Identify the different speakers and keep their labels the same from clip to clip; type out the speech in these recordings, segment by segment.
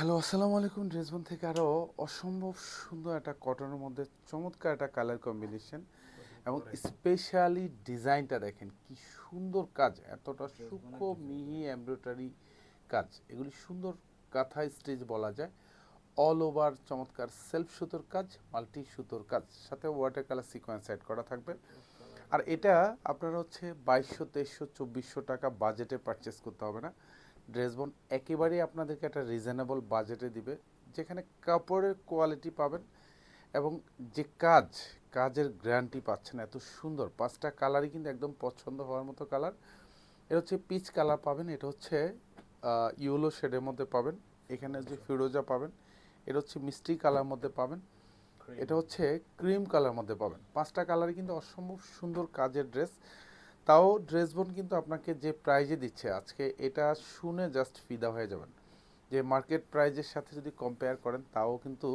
Speaker 1: Hello আসসালামু আলাইকুম। ড্রেসবন থেকে আরও অসম্ভব সুন্দর একটা কটনের মধ্যে চমৎকার একটা কালার কম্বিনেশন এবং স্পেশালি ডিজাইনটা দেখেন কি সুন্দর কাজ এতটা সূক্ষ্ম মিহি এমব্রয়ডারি কাজ। এগুলি সুন্দর কাঁথা স্টেজ বলা যায়। অল ওভার চমৎকার সেলফ সুতোর কাজ মাল্টি সুতোর কাজ সাথে ওয়াটার কালার সিকোয়েন্স অ্যাড করা থাকবে। আর এটা আপনারা হচ্ছে বাইশশো তেইশশো চব্বিশশো টাকা বাজেটে পারচেস করতে হবে না। ড্রেসবন একেবারেই আপনাদেরকে একটা রিজনেবল বাজেটে দিবে যেখানে কাপড়ের কোয়ালিটি পাবেন এবং যে কাজ কাজের গ্যারান্টি পাচ্ছেন এত সুন্দর। পাঁচটা কালারই কিন্তু একদম পছন্দ হওয়ার মতো কালার এটা হচ্ছে পিচ কালার পাবেন এটা হচ্ছে ইউলো শেডের মধ্যে পাবেন। এখানে যে ফিরোজা পাবেন এটা হচ্ছে মিষ্টি কালার মধ্যে পাবেন। এটা হচ্ছে ক্রিম কালার মধ্যে পাবেন। পাঁচটা কালারই কিন্তু অসম্ভব সুন্দর কাজের ড্রেস তাও ড্রেসবোন কিন্তু আপনাকে যে প্রাইজে দিচ্ছে আজকে, এটা শুনে জাস্ট ফিদা হয়ে যাবেন। যে মার্কেট প্রাইজের সাথে যদি কম্পেয়ার করেন, তাও কিন্তু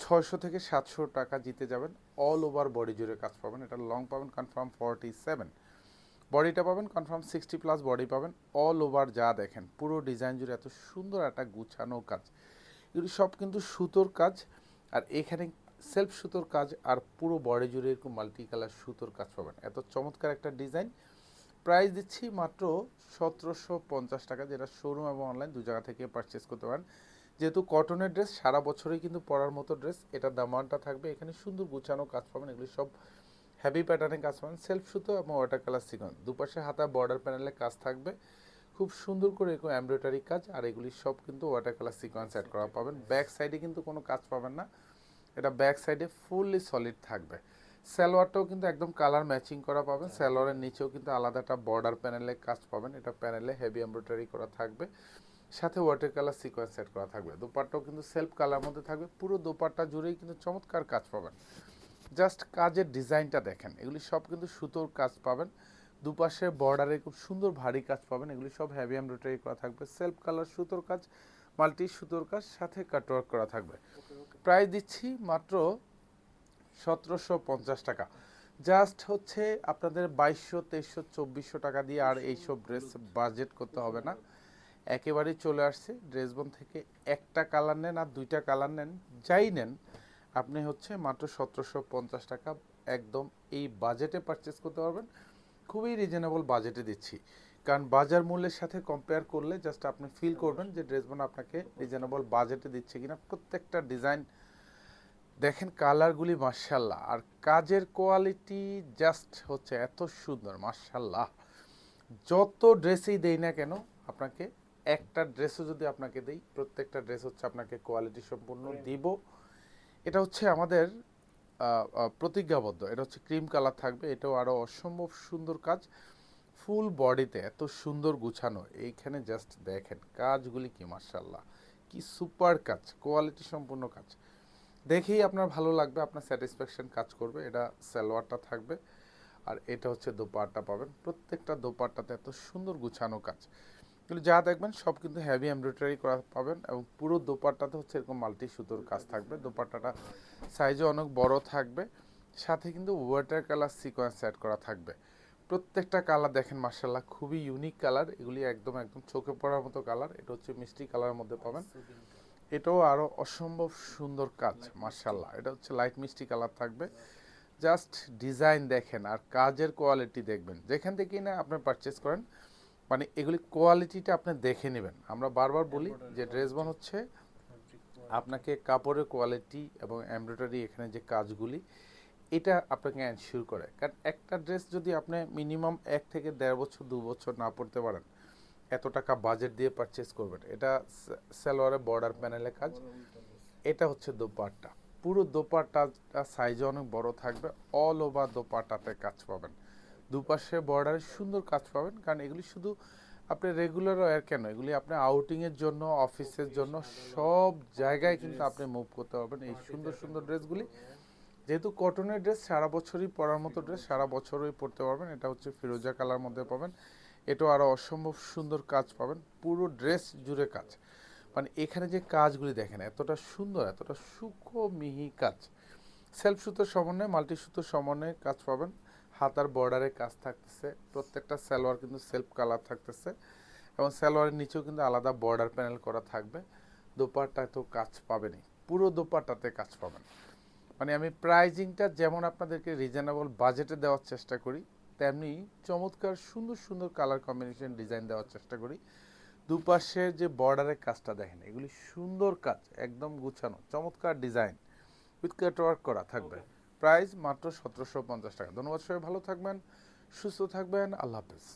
Speaker 1: ছয়শো থেকে সাতশো টাকা জিতে যাবেন। অল ওভার বডি জুড়ে কাজ পাবেন। এটা লং পাবেন কনফার্ম ফর্টি সেভেন বডিটা পাবেন কনফার্ম সিক্সটি প্লাস বডি পাবেন। অল ওভার যা দেখেন, পুরো ডিজাইন জুড়ে এত সুন্দর একটা গুছানো কাজ। এগুলি সব কিন্তু সুতোর কাজ। আর এখানে সেলফ সুতোর কাজ আর পুরো বডি জুড়ে এরকম মাল্টি কালার সুতোর কাজ পাবেন। এত চমৎকার একটা ডিজাইন প্রাইস দিচ্ছি মাত্র সতেরোশো পঞ্চাশ টাকা, যেটা শোরুম এবং অনলাইন দু জায়গা থেকে পারচেস করতে পারেন। যেহেতু কটনের ড্রেস সারা বছরই কিন্তু পরার মতো ড্রেস এটার দামানটা থাকবে। এখানে সুন্দর গুছানো কাজ পাবেন, এগুলি সব হ্যাভি প্যাটার্নের কাজ পাবেন। সেলফ সুতো এবং ওয়াটার কালার সিকন দুপাশে হাতা বর্ডার প্যানেলে কাজ থাকবে। খুব সুন্দর করে এরকম এমব্রয়ডারি কাজ, আর এগুলি সব কিন্তু ওয়াটার কালার সিকোয়েন্স অ্যাড করা পাবেন। ব্যাক সাইডে কিন্তু কোনো কাজ পাবেন না। এটা ব্যাক সাইডে ফুললি সলিড থাকবে। সালোয়ারটাও কিন্তু একদম কালার ম্যাচিং করা পাবেন। সালোয়ারের নিচেও কিন্তু আলাদা একটা বর্ডার প্যানেলে কাজ পাবেন। এটা প্যানেলে হেভি এমব্রয়ডারি করা থাকবে। সাথে ওয়াটার কালার সিকোয়েন্স সেট করা থাকবে। দোপাট্টাও কিন্তু সেলফ কালার মধ্যে থাকবে। পুরো দোপাট্টা জুড়েই কিন্তু চমৎকার কাজ পাবেন। জাস্ট কাজের ডিজাইনটা দেখেন। এগুলি সব কিন্তু সুতোর কাজ পাবেন। দুপাশে বর্ডারে খুব সুন্দর ভারী কাজ পাবেন। এগুলি সব হেভি এমব্রয়ডারি করা থাকবে। সেলফ কালার সুতোর কাজ মাল্টি সুতোর কাজ, সাথে কাটওয়ার্ক করা থাকবে। প্রাইস দিচ্ছি মাত্র সতেরোশো পঞ্চাশ টাকা। জাস্ট হচ্ছে আপনাদের বাইশশো, তেইশশো, চব্বিশশো টাকা দিয়ে আর এইসব ড্রেস বাজেট করতে হবে না। একেবারেই চলে আসছে ড্রেসবন থেকে একটা কালার নেন আর দুইটা কালার নেন, যাই নেন, আপনি হচ্ছে মাত্র সতেরোশো পঞ্চাশ টাকা একদম এই বাজেটে পারচেস করতে পারবেন। খুবই রিজনেবল বাজেটে দিচ্ছি। কারণ বাজার মূল্যের সাথে কম্পেয়ার করলে জাস্ট আপনি ফিল করবেন যে ড্রেসবন আপনাকে রিজনেবল বাজেটে দিচ্ছে কিনা। প্রত্যেকটা ডিজাইন দেখেন কালারগুলি মার্শাল্লাহ আর কাজের কোয়ালিটি জাস্ট হচ্ছে এত সুন্দর মার্শাল্লাহ যত ড্রেসই দেই না কেন আপনাকে একটা ড্রেসও যদি আপনাকে দেই প্রত্যেকটা ড্রেস হচ্ছে আপনাকে কোয়ালিটি সম্পূর্ণ দিব। এটা হচ্ছে আমাদের প্রতিজ্ঞাবদ্ধ। এটা হচ্ছে ক্রিম কালার থাকবে। এটাও আরও অসম্ভব সুন্দর কাজ। ফুল বডিতে এত সুন্দর গুছানো, এইখানে জাস্ট দেখেন কাজগুলি কি মার্শাল্লাহ কি সুপার কাজ, কোয়ালিটি সম্পূর্ণ কাজ। দেখেই আপনার ভালো লাগবে, আপনার স্যাটিসফ্যাকশন কাজ করবে, এটা সালোয়ারটা থাকবে। আর এটা হচ্ছে দোপাট্টা পাবেন, প্রত্যেকটা দোপাট্টাতে এত সুন্দর গুছানো কাজ। কিন্তু যা দেখবেন সব কিন্তু হ্যাভি এমব্রয়ডারি করা পাবেন এবং পুরো দোপাট্টাতে হচ্ছে এরকম মাল্টি সুতোর কাজ থাকবে, দোপাট্টাটা সাইজে অনেক বড় থাকবে, সাথে কিন্তু ওয়াটার কালার সিকোয়েন্স অ্যাড করা থাকবে। প্রত্যেকটা কালার দেখেন মার্শাল্লাহ খুবই ইউনিক কালার এগুলি একদম একদম চোখে পড়ার মতো কালার এটা হচ্ছে মিষ্টি কালারের মধ্যে পাবেন। এটাও আরও অসম্ভব সুন্দর কাজ মার্শাল্লাহ এটা হচ্ছে লাইট মিষ্টি কালার থাকবে। জাস্ট ডিজাইন দেখেন আর কাজের কোয়ালিটি দেখবেন। যেখান থেকেই না আপনি পারচেস করেন মানে এগুলি কোয়ালিটিটা আপনি দেখে নেবেন। আমরা বারবার বলি যে ড্রেস বন হচ্ছে আপনাকে কাপড়ের কোয়ালিটি এবং এমব্রয়ডারি এখানে যে কাজগুলি এটা আপনাকে এনশিওর করে। কারণ একটা ড্রেস যদি আপনি মিনিমাম এক থেকে দেড় বছর, দু বছর না পড়তে পারেন, এত টাকা বাজেট দিয়ে পারচেস করবেন। এটা সালোয়ারে বর্ডার প্যানেলে কাজ। এটা হচ্ছে দোপাট্টা। পুরো দোপাট্টাটা সাইজে অনেক বড় থাকবে। অল ওভার দোপাট্টাতে কাজ পাবেন। দুপাশে বর্ডারে সুন্দর কাজ পাবেন। কারণ এগুলি শুধু আপনি রেগুলার ওয়্যার কেন? এগুলি আপনি আউটিংয়ের জন্য অফিসের জন্য, সব জায়গায় কিন্তু আপনি মুভ করতে পারবেন। এই সুন্দর সুন্দর ড্রেসগুলি যেহেতু কটনের ড্রেস সারা বছরই পরার মতো ড্রেস সারা বছরই পরতে পারবেন। এটা হচ্ছে ফিরোজা কালার মধ্যে পাবেন। এটাও আরও অসম্ভব সুন্দর কাজ পাবেন। পুরো ড্রেস জুড়ে কাজ। মানে এখানে যে কাজগুলি দেখেন, এতটা সুন্দর, এতটা সূক্ষ্ম মিহি কাজ। সেলফ সুতোর সমন্বয়ে, মাল্টি সুতোর সমন্বয়ে কাজ পাবেন। হাতার বর্ডারে কাজ থাকতেছে। প্রত্যেকটা সালোয়ার কিন্তু সেলফ কালার থাকতেছে। এবং সালোয়ারের নিচেও কিন্তু আলাদা বর্ডার প্যানেল করা থাকবে। দোপাট্টাতেও কাজ পাবেনই। পুরো দোপাট্টাতে কাজ পাবেন। মানে আমি প্রাইজিংটা যেমন আপনাদেরকে রিজনেবল বাজেটে দেওয়ার চেষ্টা করি তেমনি চমৎকার সুন্দর সুন্দর কালার কম্বিনেশন ডিজাইন দেওয়ার চেষ্টা করি। দুপাশের যে বর্ডারের কাজটা দেখেন এগুলি সুন্দর কাজ একদম গুছানো চমৎকার ডিজাইন উইথ কাট ওয়ার্ক করা থাকবে। প্রাইস মাত্র সতেরোশো পঞ্চাশ টাকা। ধন্যবাদ সবাই ভালো থাকবেন সুস্থ থাকবেন আল্লাহ হাফেজ।